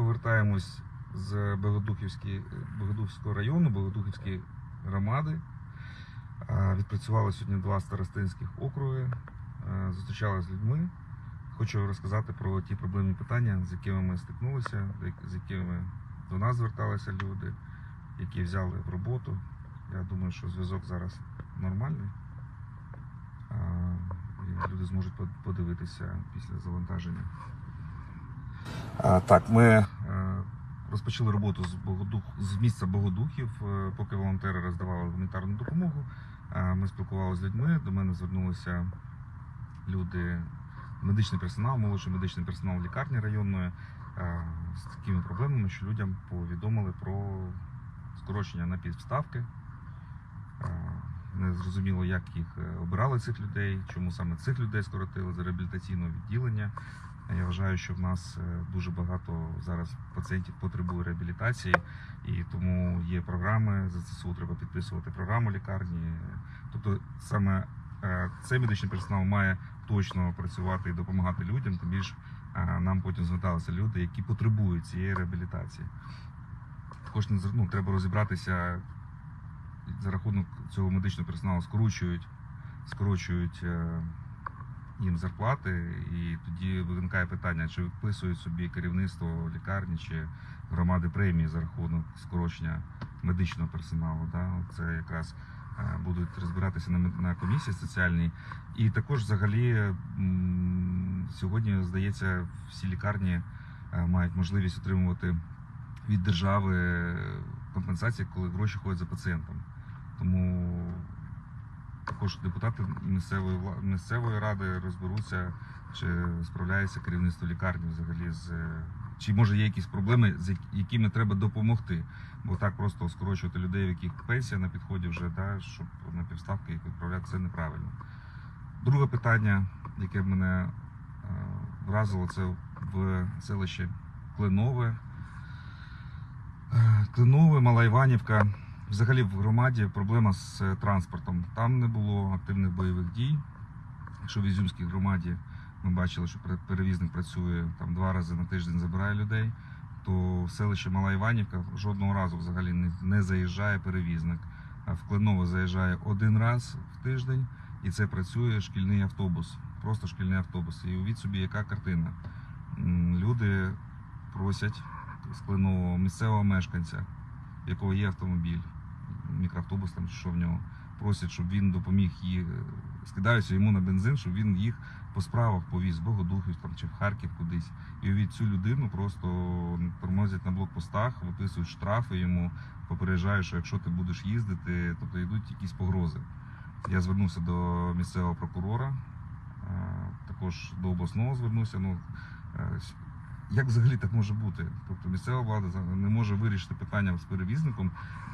повертаємось з Богодухівського району, Богодухівської громади. Відпрацювали сьогодні два старостинських округи, зустрічалися з людьми. Хочу розказати про ті проблемні питання, з якими ми стикнулися, з якими до нас зверталися люди, які взяли в роботу. Я думаю, що зв'язок зараз нормальний. Люди зможуть подивитися після завантаження. Так, ми е, розпочали роботу з, Богодух, з місця Богодухів, е, поки волонтери роздавали гуманітарну допомогу. Е, Ми спілкувалися з людьми. До мене звернулися люди, медичний персонал, молодший медичний персонал лікарні районної з такими проблемами, що людям повідомили про скорочення на підставки. Е, Не зрозуміло, як їх обирали цих людей, чому саме цих людей скоротили з реабілітаційного відділення. Я вважаю, що в нас е, дуже багато зараз пацієнтів потребує реабілітації, і тому є програми. За ЦСУ треба підписувати програму лікарні. Тобто саме е, цей медичний персонал має точно працювати і допомагати людям. Тим більше нам потім зверталися люди, які потребують цієї реабілітації. Також ну, треба розібратися за рахунок цього медичного персоналу скорочують, скорочують е, їм зарплати, і тоді виникає питання, чи виписують собі керівництво лікарні чи громади премії за рахунок скорочення медичного персоналу. Да? Це якраз е, будуть розбиратися на, комісії соціальній. І також взагалі сьогодні, здається, всі лікарні е, мають можливість отримувати від держави компенсації, коли гроші ходять за пацієнтом. Тому також депутати місцевої місцевої ради розберуться, чи справляється керівництво лікарні взагалі з е, чи може є якісь проблеми, з якими треба допомогти. Бо так просто скорочувати людей, в яких пенсія на підході вже, да, щоб на півставки їх відправляти, це неправильно. Друге питання, яке мене е, вразило, це в селищі Кленове. Е, Клинове, Мала Іванівка. Взагалі в громаді проблема з е, транспортом. Там не було активних бойових дій. Якщо в Ізюмській громаді ми бачили, що перевізник працює там два рази на тиждень, забирає людей, то в селище Мала Іванівка жодного разу взагалі не, не заїжджає перевізник. А в Клинове заїжджає один раз в тиждень, і це працює шкільний автобус. Просто шкільний автобус. І уявіть собі, яка картина. Люди просять з Клинового місцевого мешканця, в якого є автомобіль, мікроавтобус там що в нього, просять, щоб він допоміг їх, скидаються йому на бензин, щоб він їх по справах повіз в Богодухів там, чи в Харків кудись. І від цю людину просто тормозять на блокпостах, виписують штрафи йому, попереджають, що якщо ти будеш їздити, тобто йдуть якісь погрози. Я звернувся до місцевого прокурора, е, також до обласного звернувся. Ну, е, як взагалі так може бути? Тобто місцева влада не може вирішити питання з перевізником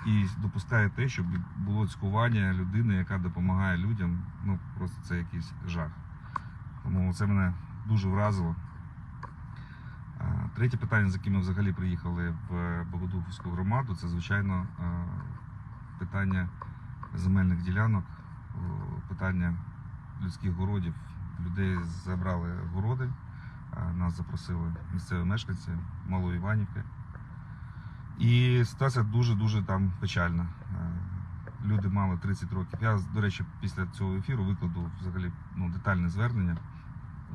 і допускає те, щоб було цькування людини, яка допомагає людям. Ну просто це якийсь жах. Тому це мене дуже вразило. Третє питання, з яким ми взагалі приїхали в Богодухівську громаду, це звичайно е, питання земельних ділянок, питання людських городів. Людей забрали городи. Нас запросили місцеві мешканці Малої Іванівки. І ситуація дуже-дуже там печальна. Е, Люди мали 30 років. Я, до речі, після цього ефіру викладу взагалі ну, детальне звернення,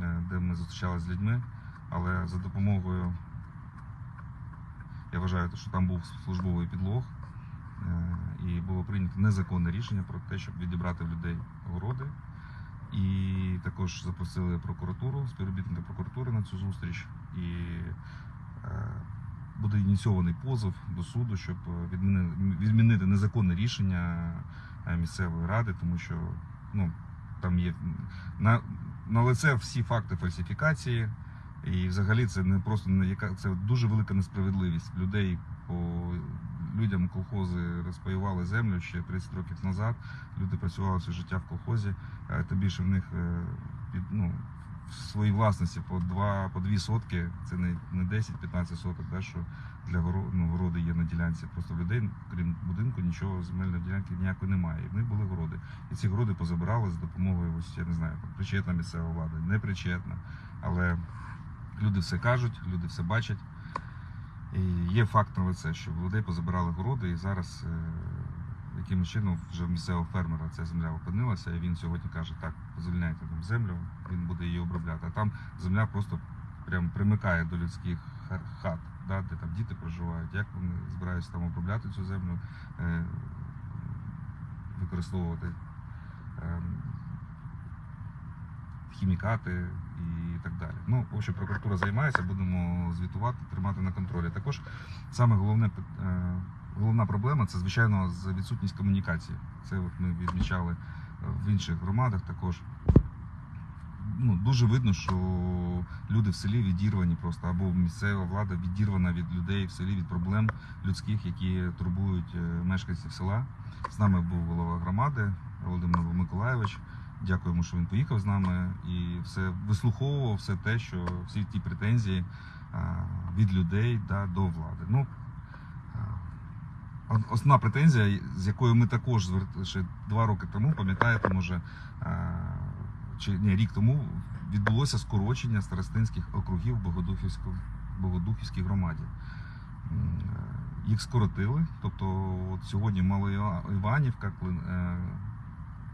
е, де ми зустрічалися з людьми. Але за допомогою, я вважаю, що там був службовий підлог, е, і було прийнято незаконне рішення про те, щоб відібрати в людей городи. І також запросили прокуратуру, співробітника прокуратури на цю зустріч. І е, буде ініційований позов до суду, щоб відмінити, незаконне рішення е, місцевої ради, тому що ну, там є на, на лице всі факти фальсифікації. І взагалі це не просто не яка це дуже велика несправедливість людей по людям колхози розпаювали землю ще 30 років назад. Люди працювали все життя в колхозі. Е, Тим більше в них е, під ну в своїй власності по два по дві сотки. Це не, не 10-15 соток, да, що для горо, ну, городи є на ділянці. Просто людей, крім будинку, нічого земельної ділянки ніякої немає. І в них були городи. І ці городи позабирали за допомогою ось я не знаю, причетна місцева влада, непричетна. Але люди все кажуть, люди все бачать. І є фактове це, що в людей позабирали городи, і зараз е, якимось чином вже в місцевого фермера ця земля опинилася, і він сьогодні каже, так, звільняйте там землю, він буде її обробляти. А там земля просто прям примикає до людських ха- хат, да, де там діти проживають. Як вони збираються там обробляти цю землю, е, використовувати ем, хімікати і так далі. Ну, в общем, прокуратура займається, будемо звітувати, тримати на контролі. Також саме головне е, головна проблема це, звичайно, відсутність комунікації. Це от ми відмічали е, в інших громадах також. Ну, дуже видно, що люди в селі відірвані просто, або місцева влада відірвана від людей в селі, від проблем людських, які турбують е, мешканців села. З нами був голова громади Володимир Миколаєвич. Дякуємо, що він поїхав з нами і все вислуховував все те, що всі ті претензії від людей да, до влади. Ну, основна претензія, з якою ми також ще два роки тому, пам'ятаєте, може, чи ні, рік тому відбулося скорочення старостинських округів Богодухівській громаді. Е, Їх скоротили, тобто от сьогодні Малоіванівка, е,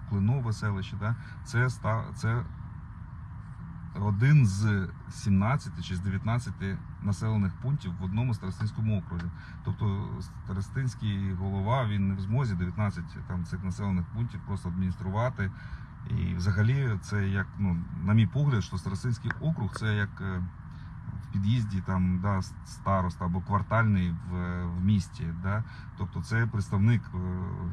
Клинове селище, да, це, це один з 17 чи з 19 населених пунктів в одному старостинському окрузі. Тобто старостинський голова він не в змозі 19 там, цих населених пунктів просто адмініструвати. І взагалі це як, ну, на мій погляд, що старостинський округ це як е, під'їзді там, да, староста або квартальний в, в місті. Да? Тобто це представник е,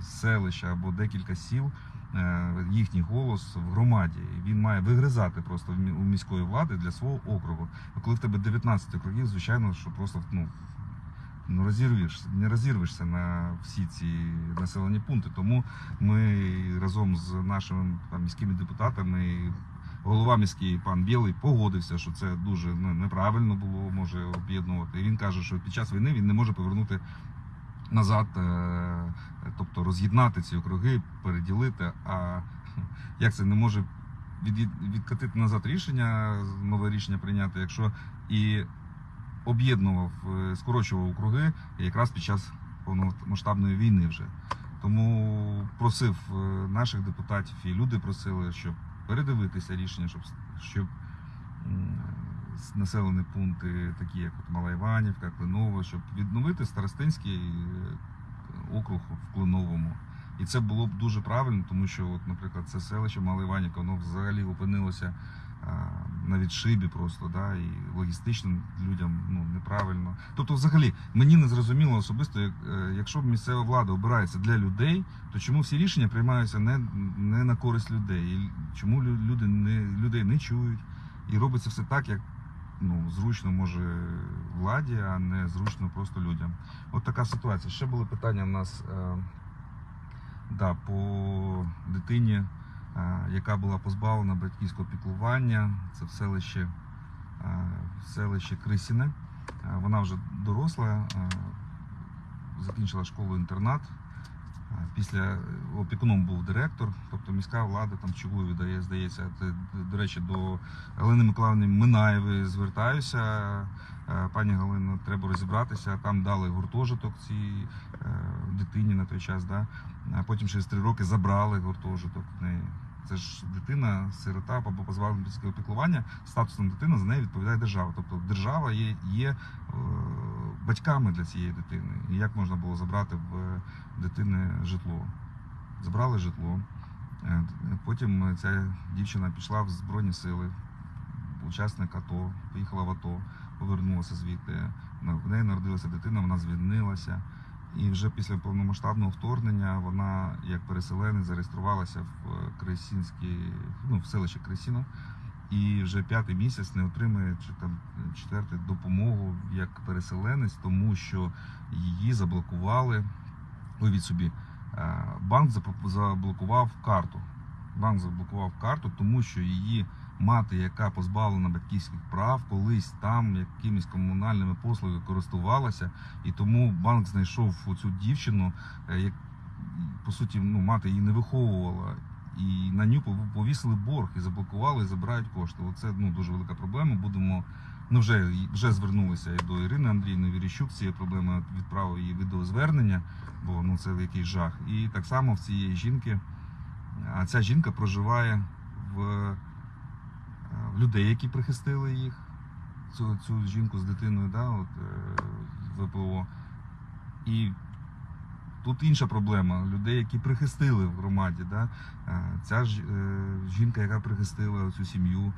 селища або декілька сіл, е, їхній голос в громаді. Він має вигризати просто у міської влади для свого округу. А коли в тебе 19 округів, звичайно, що просто ну, ну, розірвешся, не розірвешся на всі ці населені пункти. Тому ми разом з нашими там, міськими депутатами. Голова міський пан Білий погодився, що це дуже ну, неправильно було може об'єднувати. І він каже, що під час війни він не може повернути назад, е, тобто роз'єднати ці округи, переділити. А як це не може від, відкатити назад рішення, нове рішення прийняти, якщо і об'єднував, е, скорочував округи якраз під час повномасштабної війни вже. Тому просив е, наших депутатів і люди просили, щоб передивитися рішення, щоб, щоб населені пункти, такі як от Мала Іванівка, Клиново, щоб відновити старостинський е, округ в Клиновому. І це було б дуже правильно, тому що, от, наприклад, це селище Мала Іванівка, воно взагалі опинилося на відшибі просто, да, і логістично людям ну, неправильно. Тобто, взагалі, мені не зрозуміло особисто, як, е, якщо місцева влада обирається для людей, то чому всі рішення приймаються не, не на користь людей? І чому люди не, людей не чують? І робиться все так, як ну, зручно може владі, а не зручно просто людям. От така ситуація. Ще були питання в нас е, да, по дитині, яка була позбавлена батьківського піклування. Це в селищі, е, в селищі Крисіне. Е, Вона вже доросла, е, закінчила школу-інтернат. Е, Після опікуном був директор, тобто міська влада там чого видає, здається. До речі, до Галини Миколаївни Минаєвої звертаюся. Е, Пані Галино, треба розібратися. Там дали гуртожиток цій е, дитині на той час. Да? Потім через три роки забрали гуртожиток. Це ж дитина, сирота або позбавлена батьківського піклування, статусом дитини за неї відповідає держава. Тобто держава є, є е, батьками для цієї дитини. І як можна було забрати в дитини житло? Забрали житло. Е, Потім ця дівчина пішла в Збройні сили, учасник АТО, поїхала в АТО, повернулася звідти. В неї народилася дитина, вона звільнилася. І вже після повномасштабного вторгнення вона, як переселенець, зареєструвалася в е, Кресінській, ну, в селищі Кресіно. І вже п'ятий місяць не отримує чи там четвертий допомогу як переселенець, тому що її заблокували. Уявіть собі, е, банк заблокував карту. Банк заблокував карту, тому що її мати, яка позбавлена батьківських прав, колись там якимись комунальними послугами користувалася, і тому банк знайшов цю дівчину, е, як по суті, ну, мати її не виховувала. і на ню повісили борг і заблокували, і забирають кошти. Оце ну дуже велика проблема. Будемо ну вже вже звернулися і до Ірини Андрійної Віріщук з цією проблемою відправив її відеозвернення, бо ну це якийсь жах. І так само в цієї жінки, а ця жінка проживає в, в людей, які прихистили їх. Цю, цю жінку з дитиною, да, от, е, ВПО. І тут інша проблема людей, які прихистили в громаді. Да? Е, Ця ж е, жінка, яка прихистила цю сім'ю,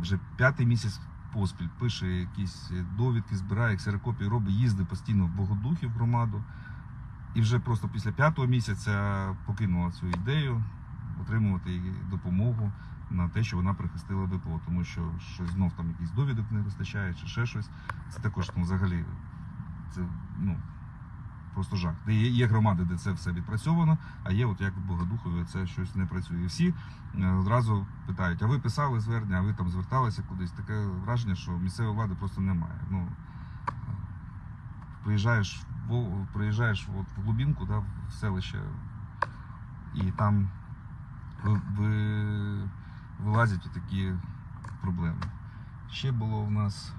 вже п'ятий місяць поспіль пише якісь довідки, збирає ксерокопії, робить, їздить постійно в Богодухів громаду. І вже просто після п'ятого місяця покинула цю ідею отримувати допомогу на те, що вона прихистила ВПО, тому що щось знов там якісь довідок не вистачає, чи ще щось. Це також ну, взагалі це ну просто жах. Де є, є громади, де це все відпрацьовано, а є, от як в Богодухові, це щось не працює. І всі е, одразу питають: а ви писали звернення, а ви там зверталися кудись? Таке враження, що місцевої влади просто немає. Ну е, приїжджаєш в приїжджаєш от в глубинку, да, в селище, і там ви, вилазять такі проблеми. Ще було у нас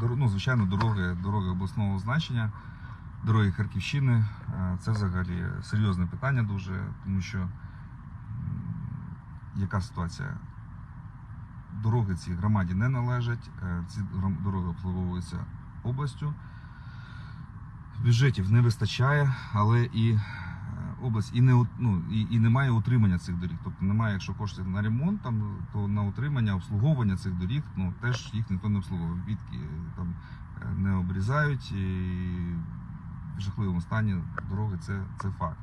ну, звичайно, дороги, дороги обласного значення, дороги Харківщини. Е, Це взагалі серйозне питання дуже, тому що яка ситуація? Дороги ці громаді не належать, е, ці дороги обслуговуються областю. Бюджетів не вистачає, але і область і не ну, і, і немає утримання цих доріг. Тобто немає, якщо коштів на ремонт, там то на утримання, обслуговування цих доріг, ну теж їх ніхто не обслуговує. Відки там е, не обрізають і в жахливому стані дороги це, це факт.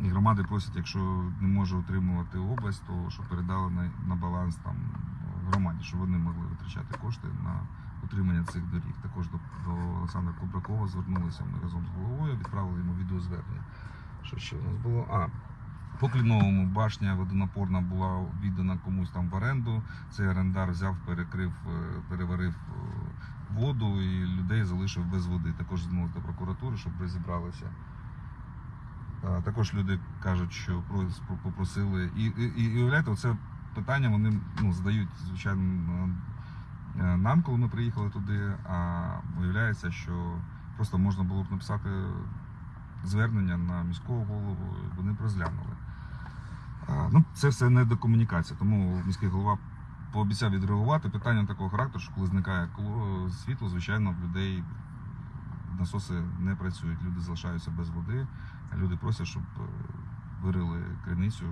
І громади просять, якщо не може утримувати область, то щоб передали на, на баланс там громаді, щоб вони могли витрачати кошти на утримання цих доріг. Також до, до Олександра Кобракова звернулися ми разом з головою, відправили йому відеозвернення. Що ще у нас було? А, по Кліновому башня водонапорна була віддана комусь там в оренду. Цей орендар взяв, перекрив, е, переварив е, воду і людей залишив без води. Також звернулися до прокуратури, щоб розібралися. Також люди кажуть, що попросили. І, і, і уявляєте, це питання вони ну, задають, звичайно, е, нам, коли ми приїхали туди, а виявляється, що просто можна було б написати звернення на міського голову, вони розглянули. Ну, це все не до комунікації, тому міський голова пообіцяв відреагувати. Питання такого характеру, що коли зникає світло, звичайно, в людей насоси не працюють, люди залишаються без води, люди просять, щоб е, вирили криницю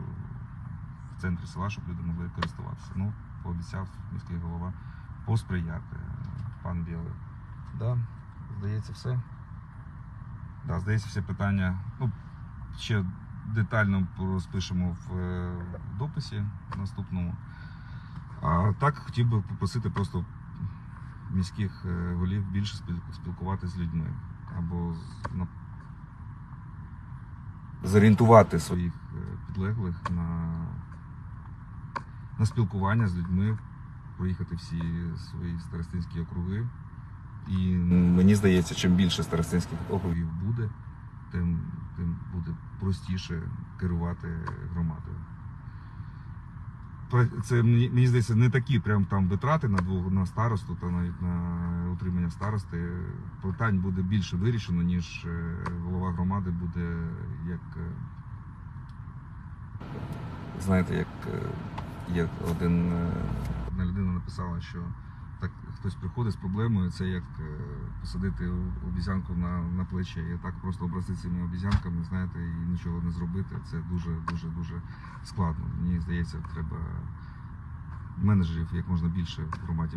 в центрі села, щоб люди могли користуватися. Ну, пообіцяв міський голова посприяти, пан Білий. Да, здається, все. Да, здається, всі питання. Ну, ще детально розпишемо в е, дописі наступному. А так хотів би попросити просто міських е, голів більше спіл- спілкуватися з людьми. Або зорієнтувати своїх е, підлеглих на, на спілкування з людьми, проїхати всі свої старостинські округи. І мені здається, чим більше старостинських округів буде, тим, тим буде простіше керувати громадою. Це мені, здається, не такі прям там витрати на двох на старосту та навіть на утримання старости. Питань буде більше вирішено, ніж е, голова громади буде як. е, Знаєте, як е, є один одна людина написала, що так хтось приходить з проблемою, це як е, посадити обізянку на, на плече і так просто обрости цими обізянками, знаєте, і нічого не зробити. Це дуже дуже складно. Мені здається, треба менеджерів як можна більше в громаді